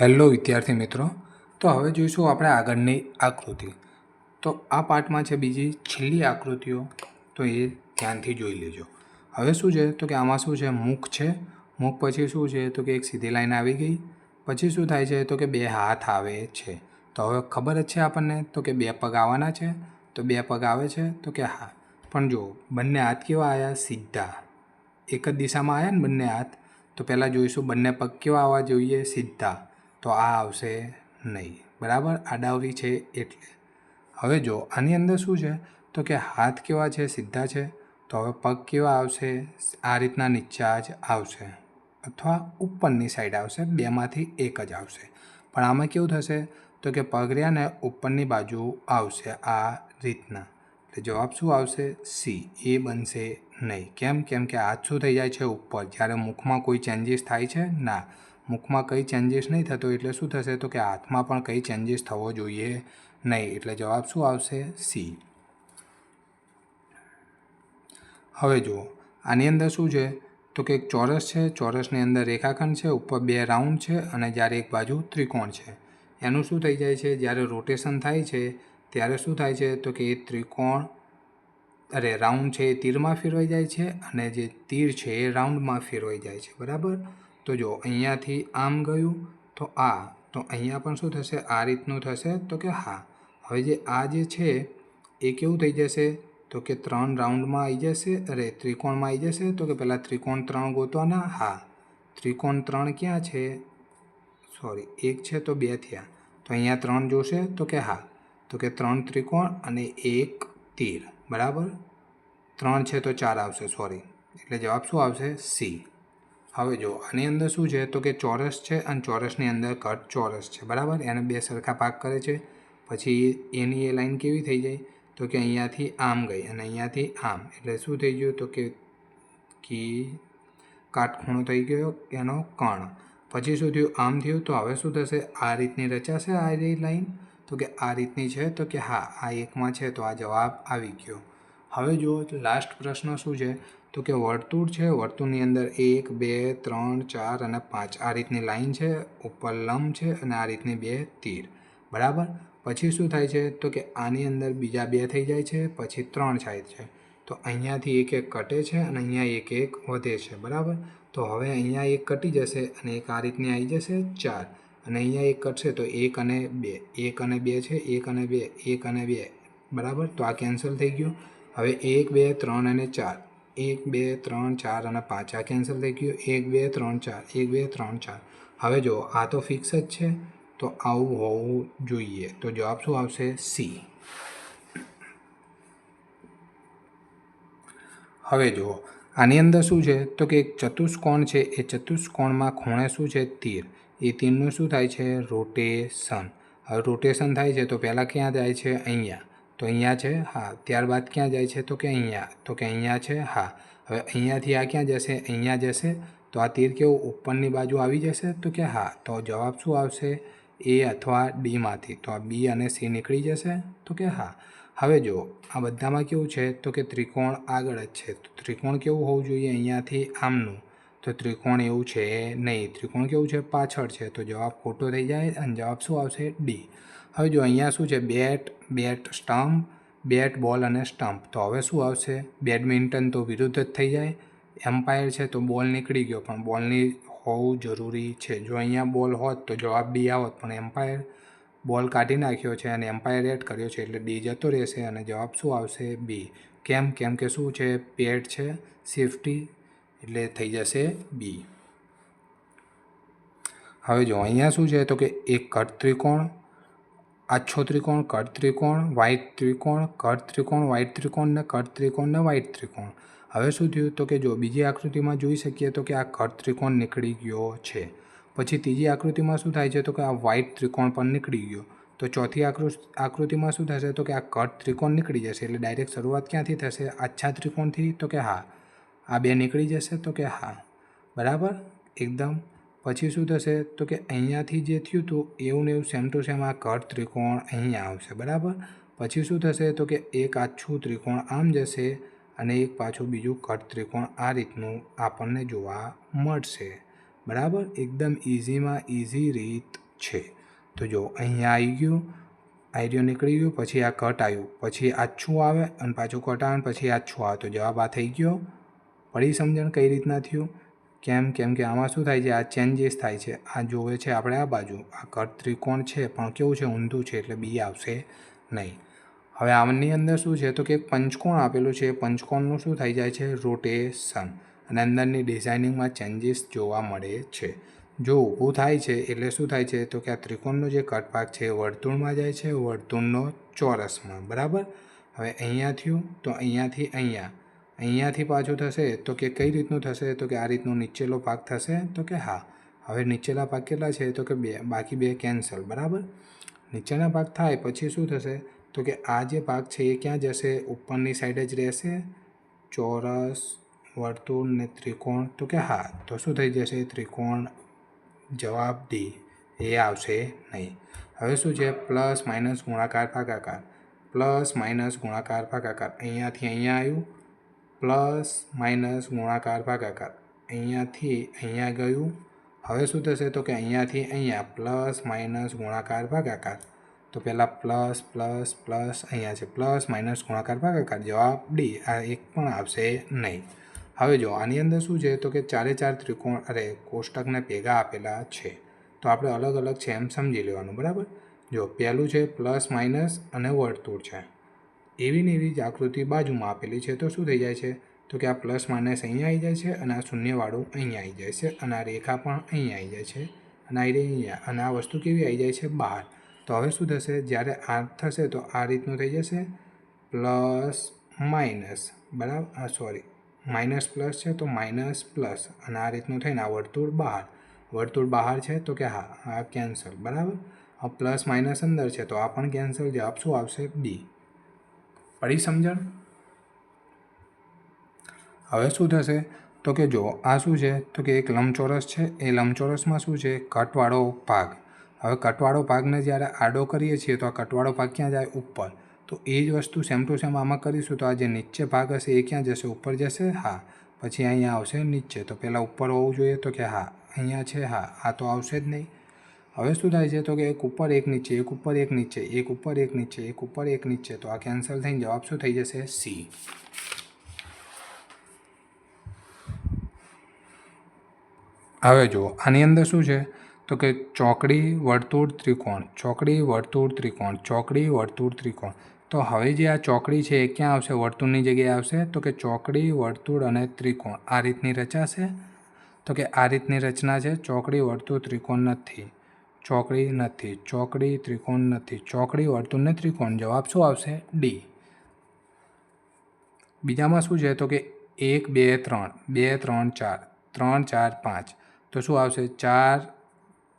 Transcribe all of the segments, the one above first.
Hello વિદ્યાર્થી મિત્રો. તો હવે જોઈશું આપણે આગળની આકૃતિ. તો આ પાર્ટમાં છે બીજી છેલ્લી આકૃતિઓ. તો એ ધ્યાનથી જોઈ લેજો. હવે શું છે? તો કે આમાં શું છે? મુખ છે. મુખ પછી શું છે? તો કે એક સીધી લાઈન આવી ગઈ. પછી શું થાય છે? તો કે બે હાથ આવે છે. તો હવે ખબર જ છે આપણને? તો કે બે પગ આવવાના છે. તો બે પગ આવે છે. તો કે હા. પણ જો, બંને હાથ કેવા આવ્યા સીધા. એક જ દિશામાં આવ્યા ને બંને હાથ? તો પહેલાં જોઈશું બંને પગ કેવા આવવા જોઈએ? સીધા. તો આ આવશે નહીં. બરાબર? આડાવરી છે એટલે. હવે જો, આની અંદર શું છે? તો કે હાથ કેવા છે? સીધા છે. તો હવે પગ કેવા આવશે? આ રીતના નીચા જ આવશે. અથવા ઉપરની સાઈડ આવશે. બેમાંથી એક જ આવશે. પણ આમાં કેવું થશે? તો કે પગ ઉપરની બાજુ આવશે આ રીતના. એટલે જવાબ શું આવશે? સી. એ બનશે નહીં. કેમ? કેમ કે હાથ શું થઈ જાય છે? ઉપર. જ્યારે મુખમાં કોઈ ચેન્જીસ થાય છે? ના. મુખમાં કંઈ ચેન્જીસ નહીં થતો એટલે શું થશે? તો કે હાથમાં પણ કંઈ ચેન્જીસ થવો જોઈએ નહીં. એટલે જવાબ શું આવશે? સી હવે જુઓ, આની અંદર શું છે? તો કે એક ચોરસ છે. ચોરસની અંદર રેખાખંડ છે. ઉપર બે રાઉન્ડ છે અને જ્યારે એક બાજુ ત્રિકોણ છે. એનું શું થઈ જાય છે? જ્યારે રોટેશન થાય છે, ત્યારે શું થાય છે? તો કે એ ત્રિકોણ, અરે રાઉન્ડ છે એ તીરમાં ફેરવાઈ જાય છે અને જે તીર છે એ રાઉન્ડમાં ફેરવાઈ જાય છે. બરાબર? તો જો અહીંયાથી આમ ગયું, તો આ, તો અહીંયા પણ શું થશે? આ રીતનું થશે? તો કે હા. હવે જે આ જે છે, એ કેવું થઈ જશે? તો કે ત્રણ રાઉન્ડમાં આવી જશે, અરે ત્રિકોણમાં આવી જશે, તો કે પહેલાં ત્રિકોણ ત્રણ ગોતવાના? હા. ત્રિકોણ ત્રણ ક્યાં છે? સોરી, એક છે તો બે થયા. તો અહીંયા ત્રણ જોશે, તો કે હા. તો કે ત્રણ ત્રિકોણ અને એક તીર. બરાબર? ત્રણ છે તો ચાર આવશે, સોરી. એટલે જવાબ શું આવશે? સી. હવે જો આની અંદર શું છે? તો કે ચોરસ છે અને ચોરસની અંદર કટ ચોરસ છે, બરાબર? એને બે સરખા ભાગ કરે છે. પછી એની એ લાઈન કેવી થઈ જાય? તો કે અહીંયાથી આમ ગઈ અને અહીંયાથી આમ. એટલે શું થઈ ગયું? તો કે કી કાટખૂણો થઈ ગયો એનો કણ. પછી શું થયું? આમ થયું? તો હવે શું થશે? આ રીતની રચાશે આ રી લાઈન? તો કે આ રીતની છે? તો કે હા, આ એકમાં છે. તો આ જવાબ આવી ગયો. હવે જુઓ લાસ્ટ પ્રશ્ન શું છે? તો કે વર્તુળ છે, વર્તુળની અંદર એક, બે, ત્રણ, ચાર અને પાંચ. આ રીતની લાઈન છે, ઉપર લંબ છે અને આ રીતની બે તીર. બરાબર? પછી શું થાય છે? તો કે આની અંદર બીજા બે થઈ જાય છે, પછી ત્રણ થાય છે. તો અહીંયાથી એક એક કટે છે અને અહીંયા એક એક વધે છે. બરાબર? તો હવે અહીંયા એક કટી જશે અને એક આ રીતની આવી જશે, ચાર. અને અહીંયા એક કટશે તો એક અને બે. એક અને બે છે, એક અને બે, એક અને બે. બરાબર? તો આ કેન્સલ થઈ ગયું. હવે એક, બે, ત્રણ અને ચાર. એક, બે, ત્રણ, ચાર અને આ કેન્સલ થઈ ગયું. એક, બે, ત્રણ, ચાર. એક, બે, ત્રણ, ચાર. હવે જો આ તો ફિક્સ જ છે. તો આવું હોવું જોઈએ. તો જવાબ શું આવશે? સી હવે જુઓ, આની અંદર શું છે? તો કે એક ચતુષ્કોણ છે. એ ચતુષ્કોણમાં ખૂણે શું છે? તીર. એ તીરનું શું થાય છે? રોટેશન. હવે રોટેશન થાય છે તો પહેલાં ક્યાં જાય છે? અહીંયા. તો અહીંયા છે, હા, ત્યારબાદ ક્યાં જાય છે? તો કે અહીંયા. તો કે અહીંયા છે, હા. હવે અહીંયાથી આ ક્યાં જશે? અહીંયા જશે. તો આ તીર કેવું? ઉપરની બાજુ આવી જશે? તો કે હા. તો જવાબ શું આવશે? એ અથવા ડીમાંથી. તો આ બી અને સી નીકળી જશે? તો કે હા. હવે જો આ બધામાં કેવું છે? તો કે ત્રિકોણ આગળ જ છે. તો ત્રિકોણ કેવું હોવું જોઈએ અહીંયાથી આમનું? તો ત્રિકોણ એવું છે નહીં. ત્રિકોણ કેવું છે? પાછળ છે. તો જવાબ ખોટો થઈ જાય અને જવાબ શું આવશે? ડી. હવે જો અહીંયા શું છે? બેટ બેટ સ્ટમ્પ, બેટ બોલ અને સ્ટમ્પ. તો હવે શું આવશે? બેડમિન્ટન તો વિરુદ્ધ જ થઈ જાય. એમ્પાયર છે તો બોલ નીકળી ગયો, પણ બોલની હોવું જરૂરી છે. જો અહીંયા બોલ હોત તો જવાબ બી આવત, પણ એમ્પાયર બોલ કાઢી નાખ્યો છે અને એમ્પાયર એડ કર્યો છે એટલે ડી જતો રહેશે અને જવાબ શું આવશે? બી. કેમ? કેમ કે શું છે? પેડ છે, સેફટી, એટલે થઈ જશે બી. હવે જો અહીંયા શું છે તો કે એક કટ ત્રિકોણ આછો ત્રિકોણ કટ ત્રિકોણ વ્હાઇટ ત્રિકોણ કટ ત્રિકોણ વ્હાઇટ ત્રિકોણ ને કટ ત્રિકોણ ને વ્હાઇટ ત્રિકોણ. હવે શું થયું? તો કે જો બીજી આકૃતિમાં જોઈ શકીએ તો કે આ કટ ત્રિકોણ નીકળી ગયો છે. પછી ત્રીજી આકૃતિમાં શું થાય છે? તો કે આ વ્હાઇટ ત્રિકોણ પણ નીકળી ગયો. તો ચોથી આકૃતિમાં શું થશે? તો કે આ કટ ત્રિકોણ નીકળી જશે. એટલે ડાયરેક્ટ શરૂઆત ક્યાંથી થશે? આછા ત્રિકોણથી? તો કે હા. આ બે નીકળી જશે તો કે હા. બરાબર? એકદમ પછી શું થશે? તો કે અહીંયાથી જે થયું હતું એવું ને એવું સેમ ટુ સેમ આ કટ ત્રિકોણ અહીંયા આવશે, બરાબર? પછી શું થશે? તો કે એક આછું ત્રિકોણ આમ જશે અને એક પાછું બીજું કટ ત્રિકોણ આ રીતનું આપણને જોવા મળશે, બરાબર? એકદમ ઇઝીમાં ઇઝી રીત છે. તો જો અહીંયા આવી ગયું આઈડિયો નીકળી ગયું, પછી આ કટ આવ્યું, પછી આછું આવે અને પાછું કટ આવે પછી આછું આવે. તો જવાબ આ થઈ ગયો. પડી સમજણ કઈ રીતના થયું? કેમ કેમ કે આમાં શું થાય છે? આ ચેન્જીસ થાય છે. આ જોવે છે આપણે આ બાજુ. આ કટ ત્રિકોણ છે, પણ કેવું છે? ઊંધું છે, એટલે બી આવશે નહીં. હવે આમની અંદર શું છે? તો કે પંચકોણ આપેલું છે. પંચકોણનું શું થઈ જાય છે? રોટેશન અને અંદરની ડિઝાઇનિંગમાં ચેન્જીસ જોવા મળે છે. જો ઊભું થાય છે, એટલે શું થાય છે? તો કે આ ત્રિકોણનો જે કટ ભાગ છે વર્તુળમાં જાય છે. વર્તુળનો ચોરસમાં. બરાબર? હવે અહીંયા થયું તો અહીંયાથી અહીંયા. અહીંયાથી પાછું થશે તો કે કઈ રીતનું થશે? તો કે આ રીતનો નીચેલો ભાગ થશે? તો કે હા. હવે નીચેલા ભાગ કેટલા છે? તો કે બે, બાકી બે કેન્સલ. બરાબર? નીચેના ભાગ થાય, પછી શું થશે? તો કે આ જે ભાગ છે એ ક્યાં જશે? ઉપરની સાઈડ જ રહેશે? ચોરસ, વર્તુળ ને ત્રિકોણ. તો કે હા. તો શું થઈ જશે? ત્રિકોણ જવાબ ડી એ આવશે નહીં. હવે શું છે? પ્લસ માઇનસ ગુણાકાર ભાગાકાર. પ્લસ માઇનસ ગુણાકાર ભાગાકાર. અહીંયાથી અહીંયા આવ્યું. પ્લસ માઇનસ ગુણાકાર ભાગાકાર. અહીંયાથી અહીંયા ગયું. હવે શું થશે તો કે અહીંયાથી અહીંયા પ્લસ માઇનસ ગુણાકાર ભાગાકાર. તો પહેલાં પ્લસ પ્લસ પ્લસ અહીંયા છે. પ્લસ માઇનસ ગુણાકાર ભાગાકાર. જવાબ ડી. આ એક પણ આવશે નહીં. હવે જો આની અંદર શું છે તો કે ચારે ચાર ત્રિકોણ અરે કોષ્ટકને ભેગા આપેલા છે. તો આપણે અલગ અલગ છે એમ સમજી લેવાનું. બરાબર? જો પહેલું છે પ્લસ માઇનસ અને વર્તુળ છે. એવી ને એવી જ આકૃતિ બાજુમાં આપેલી છે, તો શું થઈ જાય છે? તો કે આ પ્લસ માઇનસ અહીંયા આવી જાય છે અને આ શૂન્યવાળું અહીંયા આવી જાય છે અને આ રેખા પણ અહીંયા આવી જાય છે અને આ અહીંયા અને આ વસ્તુ કેવી આવી જાય છે? બહાર. તો હવે શું થશે? જ્યારે આ થશે તો આ રીતનું થઈ જશે. પ્લસ માઇનસ, બરાબર? આ સોરી. માઇનસ પ્લસ છે તો માઇનસ પ્લસ અને આ રીતનું થઈને આ વર્તુળ બહાર. વર્તુળ બહાર છે તો કે હા, આ કેન્સલ, બરાબર? આ પ્લસ માઇનસ અંદર છે તો આ પણ કેન્સલ જવાબ શું આવશે બી. પડી સમજણ? હવે શું થશે? તો કે જો આ શું છે? તો કે એક લંબચોરસ છે. એ લંબચોરસમાં શું છે? કટવાળો ભાગ. હવે કટવાળો ભાગને જ્યારે આડો કરીએ છીએ, તો આ કટવાળો ભાગ ક્યાં જાય? ઉપર. તો એ જ વસ્તુ સેમ ટુ સેમ આમાં કરીશું. તો આ જે નીચે ભાગ હશે, એ ક્યાં જશે? ઉપર જશે? હા. પછી અહીંયા આવશે નીચે. તો પહેલાં ઉપર હોવું જોઈએ તો કે હા. અહીંયા છે, હા. આ તો આવશે જ નહીં. હવે શું થાય છે? તો કે એક ઉપર એક નીચે, એક ઉપર એક નીચે, એક ઉપર એક નીચે, એક ઉપર એક નીચે. તો આ કેન્સલ થઈને જવાબ શું થઈ જશે? સી હવે જુઓ, આની અંદર શું છે? તો કે ચોકડી, વર્તુળ, ત્રિકોણ. ચોકડી, વર્તુળ, ત્રિકોણ. ચોકડી, વર્તુળ, ત્રિકોણ. તો હવે જે આ ચોકડી છે એ ક્યાં આવશે? વર્તુળની જગ્યાએ આવશે. તો કે ચોકડી, વર્તુળ અને ત્રિકોણ. આ રીતની રચાશે. તો કે આ રીતની રચના છે. ચોકડી, વર્તુળ, ત્રિકોણ નથી. ચોકડી નથી, ચોકડી ત્રિકોણ નથી, ચોકડી વર્તુળને ત્રિકોણ. જવાબ શું આવશે? ડી. બીજામાં શું છે તો કે એક, બે, ત્રણ. બે, ત્રણ, ચાર. ત્રણ, ચાર, પાંચ. તો શું આવશે? ચાર,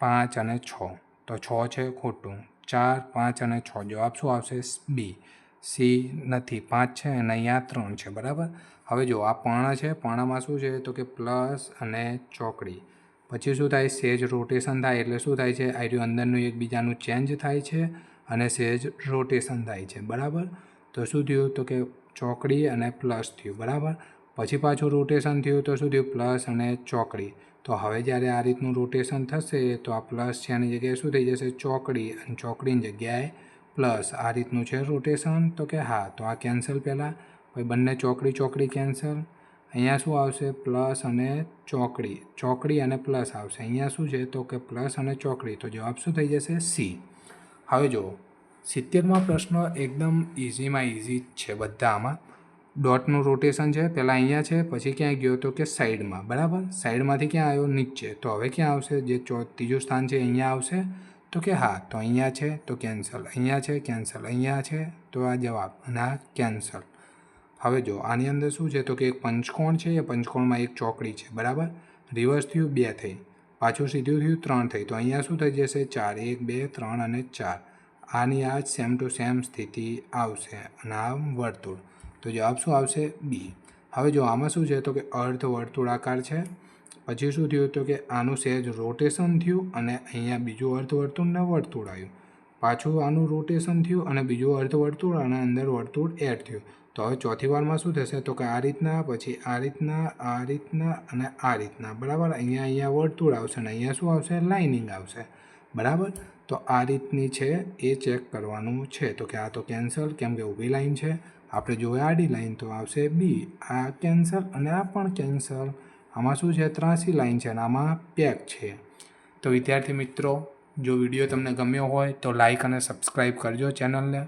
પાંચ અને છ. તો છ છે ખોટું. ચાર, પાંચ અને છ. જવાબ શું આવશે? બી. સી નથી. પાંચ છે અને અહીંયા ત્રણ છે, બરાબર? હવે જો આ પર્ણ છે પર્ણમાં શું છે તો કે પ્લસ અને ચોકડી. પછી શું થાય? સેજ રોટેશન થાય એટલે શું થાય છે? આઈડિયો અંદરનું એકબીજાનું ચેન્જ થાય છે અને સેજ રોટેશન થાય છે. બરાબર? તો શું થયું? તો કે ચોકડી અને પ્લસ થયું. બરાબર? પછી પાછું રોટેશન થયું તો શું થયું? પ્લસ અને ચોકડી. તો હવે જ્યારે આ રીતનું રોટેશન થશે તો આ પ્લસ છે એની જગ્યાએ શું થઈ જશે? ચોકડી અને ચોકડીની જગ્યાએ પ્લસ આ રીતનું છે રોટેશન. તો કે હા, તો આ કેન્સલ પહેલાં. પછી બંને ચોકડી ચોકડી કેન્સલ. અહીંયા શું આવશે? પ્લસ અને ચોકડી. ચોકડી અને પ્લસ આવશે. અહીંયા શું છે? તો કે પ્લસ અને ચોકડી. તો જવાબ શું થઈ જશે? સી. હવે જુઓ. સિત્તેરમાં પ્રશ્ન એકદમ ઇઝીમાં ઇઝી જ છે બધા આમાં ડોટનું રોટેશન છે. પહેલાં અહીંયા છે, પછી ક્યાં ગયો? તો કે સાઈડમાં બરાબર? સાઈડમાંથી ક્યાં આવ્યો? નીચે. તો હવે ક્યાં આવશે? જે ચો, ત્રીજું સ્થાન છે, અહીંયા આવશે. તો કે હા, તો અહીંયા છે, તો કેન્સલ અહીંયા છે કેન્સલ અહીંયા છે, તો આ જવાબ. અને આ કેન્સલ હવે જો, આની અંદર શું છે? તો કે એક પંચકોણ છે, એ પંચકોણમાં એક ચોકડી છે, બરાબર? રિવર્સ થયું બે થઈ, પાછું સીધું થયું ત્રણ થઈ. તો અહીંયા શું થઈ જશે? ચાર, એક, બે, ત્રણ અને ચાર. આની આ સેમ ટુ સેમ સ્થિતિ આવશે. અને આ વર્તુળ. તો જવાબ શું આવશે? બી હવે જો, આમાં શું છે? તો કે અર્ધ વર્તુળાકાર છે. પછી શું થયું? તો કે આનું સહેજ રોટેશન થયું અને અહીંયા બીજું અર્ધવર્તુળ ને વર્તુળ આવ્યું. પાછું આનું રોટેશન થયું અને બીજું અર્ધવર્તુળ અને અંદર વર્તુળ એડ થયું. તો હવે ચોથી વારમાં શું થશે? તો કે આ રીતના, પછી આ રીતના આ રીતના અને આ રીતના. બરાબર? અહીંયા અહીંયા વર્તુળ આવશે અને અહીંયા શું આવશે? લાઇનિંગ આવશે. બરાબર? તો આ રીતની છે, એ ચેક કરવાનું છે. તો કે આ તો કેન્સલ કેમ કે ઊભી લાઇન છે. આપણે જોઈએ આડી લાઇન તો આવશે બી આ કેન્સલ અને આ પણ કેન્સલ આમાં શું છે? ત્રાસી લાઇન છે અને આમાં પેક છે. તો વિદ્યાર્થી મિત્રો, જો વીડિયો તમને ગમ્યો હોય તો લાઇક અને સબસ્ક્રાઈબ કરજો ચેનલને.